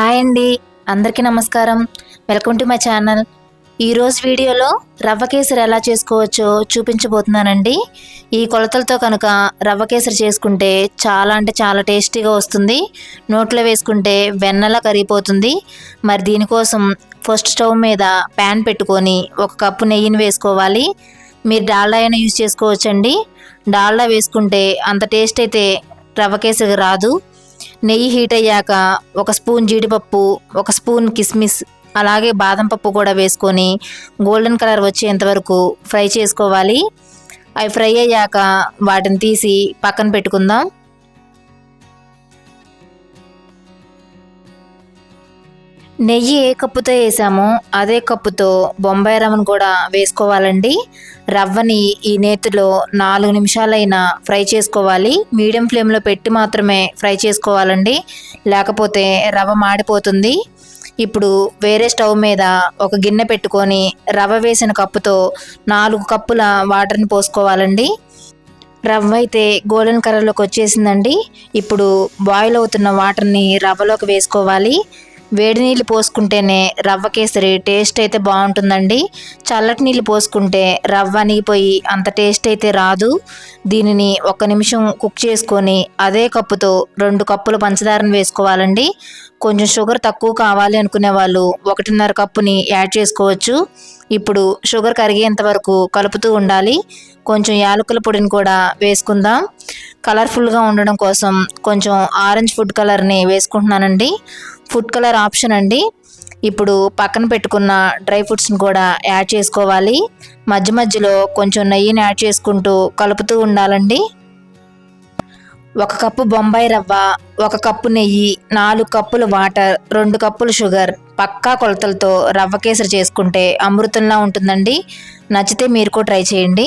Hi అండి. అందరికీ నమస్కారం. Welcome to my channel. ఈరోజు వీడియోలో రవ్వ కేసరి ఎలా చేసుకోవచ్చో చూపించబోతున్నానండి. ఈ కొలతలతో కనుక రవ్వ కేసరి చేసుకుంటే చాలా అంటే చాలా టేస్టీగా వస్తుంది. నోట్లో వేసుకుంటే వెన్నలా కరిగిపోతుంది. మరి దీనికోసం ఫస్ట్ స్టవ్ మీద ప్యాన్ పెట్టుకొని ఒక కప్పు నెయ్యిని వేసుకోవాలి. మీరు డాల్డా అయినా యూజ్ చేసుకోవచ్చండి. డాల్డా వేసుకుంటే అంత టేస్ట్ అయితే రవ్వ కేసరి రాదు. నెయ్యి హీట్ అయ్యాక ఒక స్పూన్ జీడిపప్పు ఒక స్పూన్ కిస్మిస్ అలాగే బాదం పప్పు కూడా వేసుకొని గోల్డెన్ కలర్ వచ్చేంత వరకు ఫ్రై చేసుకోవాలి. అవి ఫ్రై అయ్యాక వాటిని తీసి పక్కన పెట్టుకుందాం. నెయ్యి ఏ కప్పుతో వేసామో అదే కప్పుతో బొంబాయి రవ్వను కూడా వేసుకోవాలండి. రవ్వని ఈ నేతిలో నాలుగు నిమిషాలైనా ఫ్రై చేసుకోవాలి. మీడియం ఫ్లేమ్లో పెట్టి మాత్రమే ఫ్రై చేసుకోవాలండి. లేకపోతే రవ్వ మాడిపోతుంది. ఇప్పుడు వేరే స్టవ్ మీద ఒక గిన్నె పెట్టుకొని రవ్వ వేసిన కప్పుతో నాలుగు కప్పుల వాటర్ని పోసుకోవాలండి. రవ్వ అయితే గోల్డెన్ కలర్లోకి వచ్చేసిందండి. ఇప్పుడు బాయిల్ అవుతున్న వాటర్ని రవ్వలోకి వేసుకోవాలి. వేడి నీళ్ళు పోసుకుంటేనే రవ్వ కేసరి టేస్ట్ అయితే బాగుంటుందండి. చల్లటి నీళ్ళు పోసుకుంటే రవ్వ అనిగిపోయి అంత టేస్ట్ అయితే రాదు. దీనిని ఒక నిమిషం కుక్ చేసుకొని అదే కప్పుతో రెండు కప్పులు పంచదారను వేసుకోవాలండి. కొంచెం షుగర్ తక్కువ కావాలి అనుకునే వాళ్ళు ఒకటిన్నర కప్పుని యాడ్ చేసుకోవచ్చు. ఇప్పుడు షుగర్ కరిగేంత వరకు కలుపుతూ ఉండాలి. కొంచెం యాలకుల పొడిని కూడా వేసుకుందాం. కలర్ఫుల్గా ఉండడం కోసం కొంచెం ఆరెంజ్ ఫుడ్ కలర్ని వేసుకుంటున్నానండి. ఫుడ్ కలర్ ఆప్షన్ అండి. ఇప్పుడు పక్కన పెట్టుకున్న డ్రై ఫ్రూట్స్ని కూడా యాడ్ చేసుకోవాలి. మధ్య మధ్యలో కొంచెం నెయ్యిని యాడ్ చేసుకుంటూ కలుపుతూ ఉండాలండి. ఒక కప్పు బొంబాయి రవ్వ ఒక కప్పు నెయ్యి నాలుగు కప్పులు వాటర్ రెండు కప్పులు షుగర్ పక్కా కొలతలతో రవ్వ కేసరి చేసుకుంటే అమృతంలా ఉంటుందండి. నచ్చితే మీరు కూడా ట్రై చేయండి.